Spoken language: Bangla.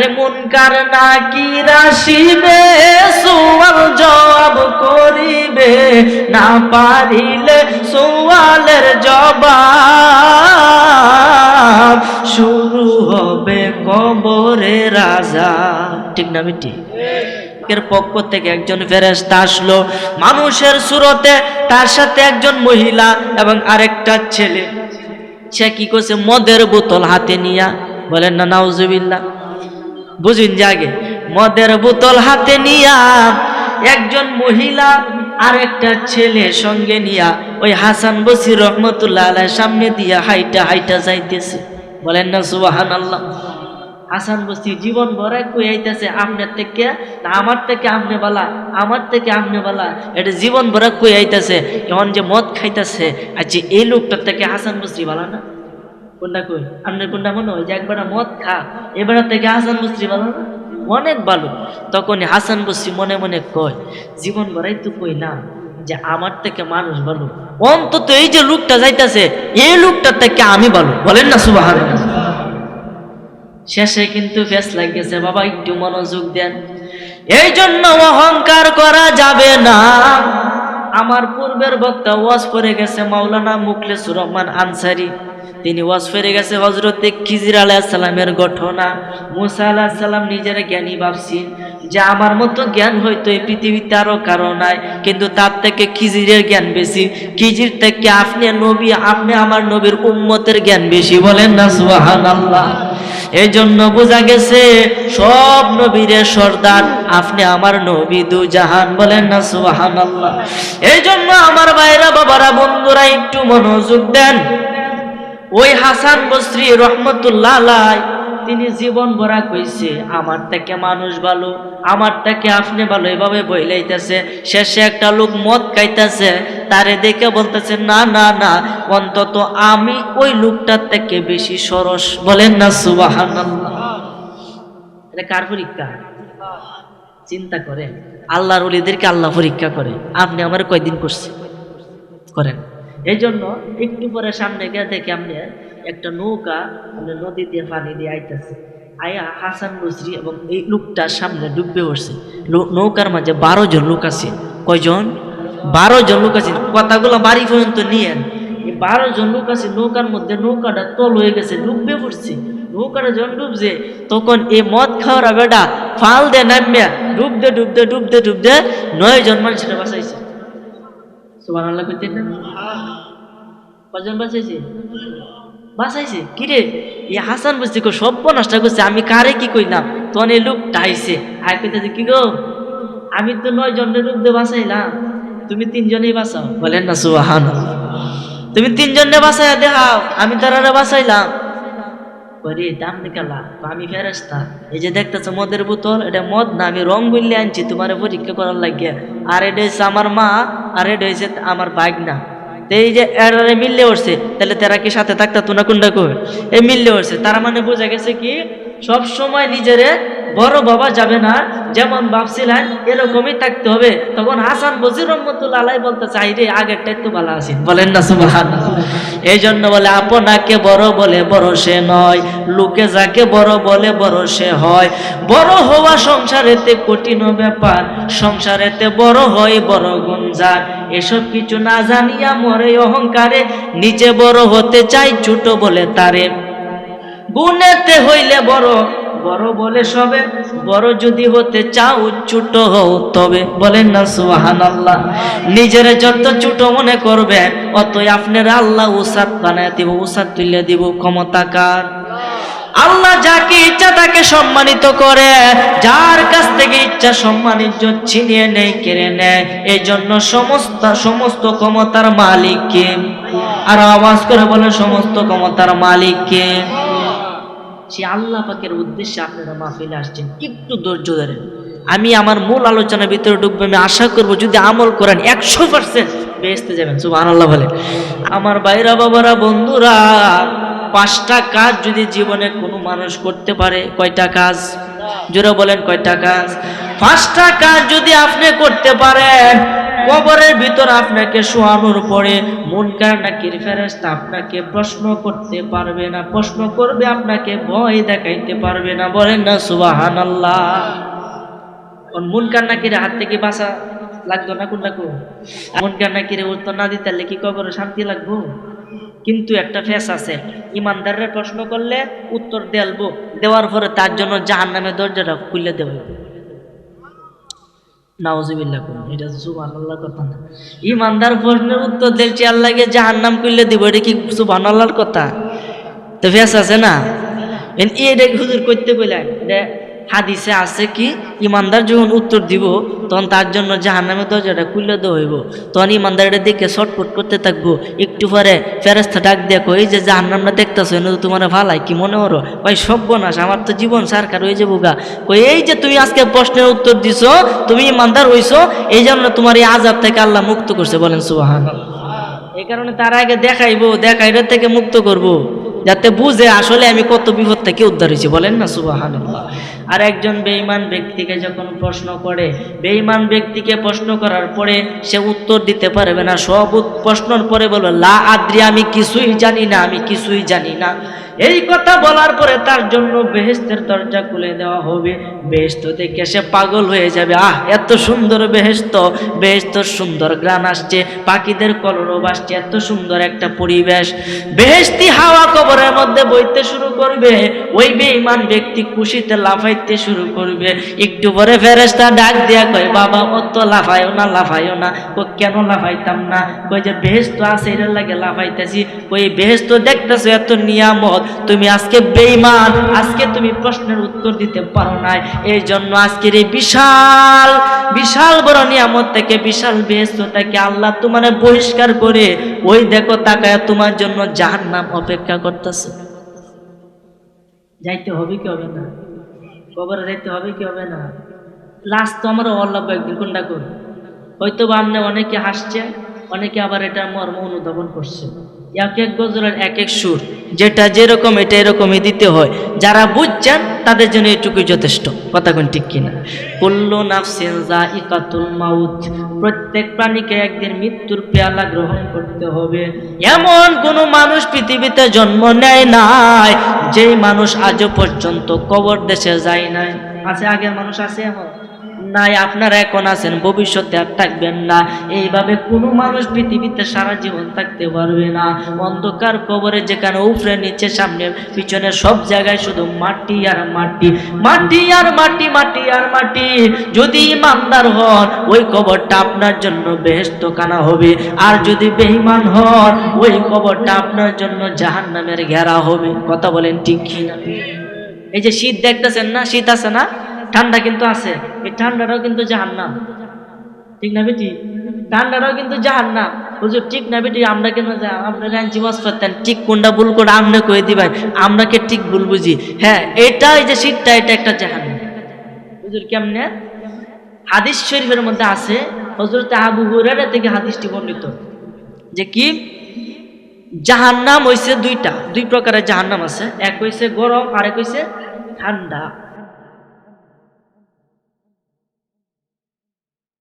আরে মুনকার নাকি রাশিবে? সোয়াল জবাব করিবে। না পারিলে সোয়ালের জবাব শুরু হবে কবরে রাজা। ঠিক না মিটি পক্ষ থেকে একজন ফেরেশতা আসলো। মানুষের সুরতে তার সাথে একজন মহিলা এবং আরেকটা ছেলে। সে কি করছে? মদের বোতল হাতে নিয়া বলেন না নাউজুবিল্লাহ বুঝুন জাগে, মদের বোতল হাতে নিয়া, একজন মহিলা আর একটা ছেলে সঙ্গে নিয়া, ওই হাসান বসির রহমতুল্লাহ সামনে দিয়া হাইটা হাইটা যাইতেছে। বলেন না সুবাহান আল্লাহ হাসান বসি জীবন ভরে কই আইতেছে আপনার থেকে আমার থেকে আপনি বালা, আমার থেকে আপনি বালা। এটা জীবন ভরে কই আইতেছে এখন যে মদ খাইতেছে আচ্ছা এই লোকটার থেকে হাসান বস্তি বালা না? কোনটা কই? আপনার কোনটা মনে হয়? যে একবার মদ খা। এবার থেকে হাসান বস্তি ভালো অনেক ভালো। তখন হাসান বস্তি মনে মনে কয়, জীবন ভরাই তো কই না যে আমার থেকে মানুষ ভালো। অন্তত এই যে লোকটা যাইতাছে, এই লোকটার থেকে আমি ভালো। বলেন না সুবাহ শেষে কিন্তু ফেস লাগিয়েছে, বাবা, একটু মনোযোগ দেন। এই জন্য অহংকার করা যাবে না। আমার পূর্বের বক্তা ওয়াজ করে গেছে, মাওলানা মুখলেসুর রহমান আনসারি। তিনি ওয়াজ ফেরে গেছে হজরতে খিজির আলাহিসাল্লামের ঘটনা। মুসা আলাহিসাল্লাম নিজের জ্ঞানী ভাবছেন যে আমার মতো জ্ঞান হয়তো এই পৃথিবীতে আরও কারও নাই, কিন্তু তার থেকে খিজিরের জ্ঞান বেশি। খিজির থেকে আপনি নবী, আপনি আমার নবীর উম্মতের জ্ঞান বেশি বলেন না সুবাহান আল্লাহ এই জন্য বোঝা গেছে সব নবীরের সর্দার, আপনি আমার নবী দু জাহান বলেন না সুবাহান আল্লাহ এই জন্য আমার ভাইরা, বাবারা, বন্ধুরা, একটু মনোযোগ দেন। ওই হাসান বস্রি রহমতুল্লাহ তিনি জীবন ভরা কইছে, আমার থেকে মানুষ ভালো, আমার থেকে আপনি ভালো, এভাবে বইলাইতেছে শেষে একটা লোক মদ খাইতেছে, তারে দেখে বলতেছে, না না না, অন্তত আমি ওই লোকটার থেকে বেশি সরস। বলেন না সুবাহান এটা কার পরীক্ষা? চিন্তা করে আল্লাহর অলিদেরকে আল্লাহ পরীক্ষা করে। আপনি আমার কয়দিন করছে করেন। এই জন্য একটু পরে সামনে গিয়ে দেখে আপনি একটা নৌকা নদী দিয়ে পানি দিয়ে আইতেছে। আয়া হাসান বসরি এবং এই লোকটার সামনে ডুববে উঠছে নৌকার মাঝে বারো জন লোক আছে। কয়জন? বারো জন লোক আছে। কথাগুলো বাড়ি পর্যন্ত নিয়ে এই বারো জন লোক আছে, নৌকার মধ্যে নৌকাটা তল হয়ে গেছে ডুববে পড়ছে। নৌকাটা যখন ডুবছে, তখন এই মদ খাওয়ার বেটা ফাল দে নামিয়া ডুবতে ডুবতে ডুবতে ডুবতে নয় জন মানুষের বাঁচাইছে। সুবান আল্লাহ করতেন না? কজন বাঁচাইছে? বাঁচাইছে? কিরে এই হাসান বুঝতে সব নষ্ট করছে, আমি কারে কি কইলাম? তখন এই লোকটা আইছে। আর কইতেছে, কি গো? আমি তো নয় জনের রূপ দিয়ে বাঁচাইলাম। তুমি তিনজনেই বাঁচাও। বলেন না সুবাহান তুমি তিনজনে বাঁচাইয়া দেখাও, আমি তারা বাঁচাইলাম। করি দাম নিকালা আমি ফেরেস্তা এই যে দেখতেছো মদের বোতল, এটা মদ না, আমি রং বললে আনছি, তোমার পরীক্ষা করার লাগে। আর এটা হয়েছে আমার মা, আর এটা হয়েছে আমার বাইক না এই যে এরারে মিললে উঠছে, তাহলে তারা কি সাথে থাকতা তোনা কুন্ডা কবে এই মিললে উঠছে, তার মানে বোঝা গেছে কি সব সময় নিজেরে বড় বাবা যাবে না যেমন ভাবছিলেন, এরকমই থাকতে হবে। তখন হাসান বজির রহমতুল্লাহ আলাই বলতে চাই রে আগেরটাই একটু ভালো আছি। বলেন না সুবাহান এই জন্য বলে আপনাকে বড় বলে বড় সে নয়, লোকে যাকে বড় বলে বড় সে হয়। বড় হওয়া সংসারেতে কঠিন ব্যাপার, সংসারেতে বড় হয় বড় গুঞ্জার এসব কিছু না জানিয়া মরে অহংকারে নিজে বড় হতে চাই ছোট বলে তারে। গুণেতে হইলে বড় বড় বলে সবে, বড় যদি হতে চাও ছোট হও তবে। বলেন না সুহান আল্লাহ নিজের যত ছোট মনে করবে অতই আপনার আল্লাহ উসাদ বানায় দিব উসাদ তুলে দিব। ক্ষমতাকার আল্লাহ যাকে ইচ্ছা তাকে সম্মানিত করে। যার কাছ থেকে ইচ্ছা সম্মানিত ছিনিয়ে নেয়, কেড়ে নেয়। এই জন্য সমস্ত সমস্ত ক্ষমতার মালিককে আর আওয়াজ করে বলে সমস্ত ক্ষমতার মালিককে সে আল্লাহ পাকের উদ্দেশ্যে আপনারা মাহফিলে আসছেন, একটু ধৈর্য ধরেন। আমি আমার মূল আলোচনার ভিতরে ঢুকবো, আমি আশা করব যদি আমল করেন, একশো পার্সেন্ট বেসতে যাবেন সুবাহ আল্লাহ বলে। আমার বাইরা বাবারা, বন্ধুরা, পাঁচটা কাজ যদি জীবনে কোনো মানুষ করতে পারে, কয়টা কাজ? জোরে বলেন কয়টা কাজ? পাঁচটা কাজ যদি আপনি করতে পারেন কবরের ভিতর আপনাকে শোয়ানোর পরে মুনকার নাকির ফেরেস্তা আপনাকে প্রশ্ন করতে পারবে না, প্রশ্ন করবে, আপনাকে ভয় দেখাইতে পারবে না। বলেন না সুবাহান আল্লাহ মুনকার নাকির হাত থেকে বাঁচা লাগতো না কোনটা কো মুনকার নাকিরে উত্তর না দিতে কি কবরে শান্তি লাগবো? কিন্তু একটা ফেস আছে, ইমানদাররা প্রশ্ন করলে উত্তর দেওয়ার পরে তার জন্য জাহান নামে দরজাটা খুলে দেবে নাউজুবিল্লাহ করুন এটা সুবান আল্লাহর কথা না। ইমানদার প্রশ্নের উত্তর দিয়েছি আল্লাহকে জাহার নাম করলে দিব, এটা কি সুবান আল্লাহর কথা? তো ফেস আছে না? এটা হুজুর করতে কইলেন? হাদিসে আছে কি, ইমানদার যখন উত্তর দিব, তখন তার জন্য জাহান্নামের দরজাটা খুলে দেওয়া হইব। তখন ইমানদার এটা দেখে শর্টপট করতে থাকব। একটু পরে ফেরেস্তা ডাক দেখো এই যে জাহান্নামটা দেখতেছো তো তোমার ভালাই, কি মনে করো? ভাই সব্যনাশ আমার তো জীবন সারকার হয়ে যাব গা। কই এই যে তুমি আজকে প্রশ্নের উত্তর দিছো, তুমি ইমানদার হইছো, এই জন্য তোমার এই আজাব থেকে আল্লাহ মুক্ত করছে, বলেন সুবাহান এই কারণে তার আগে দেখাইবো দেখাইবার থেকে মুক্ত করব। যাতে বুঝে আসলে আমি কত বিপদ থেকে উদ্ধার হয়েছি। বলেন না সুবাহান আর একজন বেঈমান ব্যক্তিকে যখন প্রশ্ন করে, বেঈমান ব্যক্তিকে প্রশ্ন করার পরে সে উত্তর দিতে পারবে না। সব প্রশ্নর পরে বলবে, লা আদ্রি, আমি কিছুই জানি না, আমি কিছুই জানি না। এই কথা বলার পরে তার জন্য বেহেস্তের দরজা খুলে দেওয়া হবে। বেহেস্ত দেখে সে পাগল হয়ে যাবে। আহ, এত সুন্দর বেহেস্ত বেহেস্ত সুন্দর গ্রান আসছে, পাখিদের কলরব আসছে, এত সুন্দর একটা পরিবেশ। বেহেস্তি হাওয়া কবরের মধ্যে বইতে শুরু করবে, ওই বেঈমান ব্যক্তি খুশিতে লাফাইতে শুরু করবে। একটু পরে ফেরেস্তা ডাক দিয়া কয়, বাবা অত লাফাইও না লাফাইও না। কই কেন লাফাইতাম না? কই যে বেহেস্ত আছে এটার লাগে লাফাইতেছি। ওই বেহেস্ত দেখতেছো এত নিয়ামত, তুমি আজকে বেঈমান, আজকে তুমি প্রশ্নের উত্তর দিতে পারো নাই। এই জন্য আজকের এই বিশাল বিশাল বড় নিয়ামত থেকে, বিশাল বেহেস্ত থেকে আল্লাহ তোমার বহিষ্কার করে, ওই দেখো তাকায় তোমার জন্য জাহান্নাম অপেক্ষা করতেছে। যাইতে হবে কি হবে না? কবরে যাইতে হবে কি হবে না? লাস্ট তো আমার অল্লাভ একদিন, কোনটা করি হয়তো বা আপনি অনেকে হাসছে, অনেকে আবার এটা মর্ম অনুধাবন করছে। এক এক গজলের এক এক সুর, যেটা যেরকম, এটা এরকমই দিতে হয়। যারা বুঝছেন, তাদের জন্য এটুকুই যথেষ্ট। কথা কোন ঠিক কিনা? কুল্লু নাফসিন জাইকাতুল মাউত, প্রত্যেক প্রাণীকে একদিন মৃত্যুর পেয়ালা গ্রহণ করতে হবে। এমন কোন মানুষ পৃথিবীতে জন্ম নেয় নাই, যেই মানুষ আজও পর্যন্ত কবর দেশে যায় নাই। আছে আগের মানুষ আছে এখন নাই, আপনারা এখন আছেন, ভবিষ্যতে আর থাকবেন না। এইভাবে কোনো মানুষ পৃথিবীতে সারা জীবন থাকতে পারবে না। অন্ধকার কবরে যেখানে উপরে নিচে সামনে পিছনে সব জায়গায় শুধু মাটি আর মাটি। মাটি আর মাটি মাটি আর মাটি। যদি ইমানদার হন, ওই কবরটা আপনার জন্য বেহেস্ত কানা হবে। আর যদি বেঈমান হন, ওই কবরটা আপনার জন্য জাহান্নামের ঘেরা হবে। কথা বলেন ঠিক এই যে শীত দেখতেছেন না? শীত আছে না? ঠান্ডা কিন্তু আছে, এই ঠান্ডাটাও কিন্তু জাহান্নাম। ঠিক না বেটি? ঠান্ডাটাও কিন্তু জাহান্নাম। হুজুর, ঠিক না বেটি? আমরা কেন আমরা রাঞ্চি বাস করতেন, ঠিক কোনটা ভুল করে আমরা কয়ে দিবাই আমরা কে ঠিক ভুল বুঝি? হ্যাঁ এটা এই যে শীতটা এটা একটা জাহান্নাম। হুজুর, কেমনে? হাদিস শরীফের মধ্যে আছে হজরত আবু হুরারা থেকে হাদিসটি বর্ণিত। যে কি? জাহান্নাম হইছে দুইটা, দুই প্রকারের জাহান্নাম আছে। এক হইছে গরম আর এক হইছে ঠান্ডা।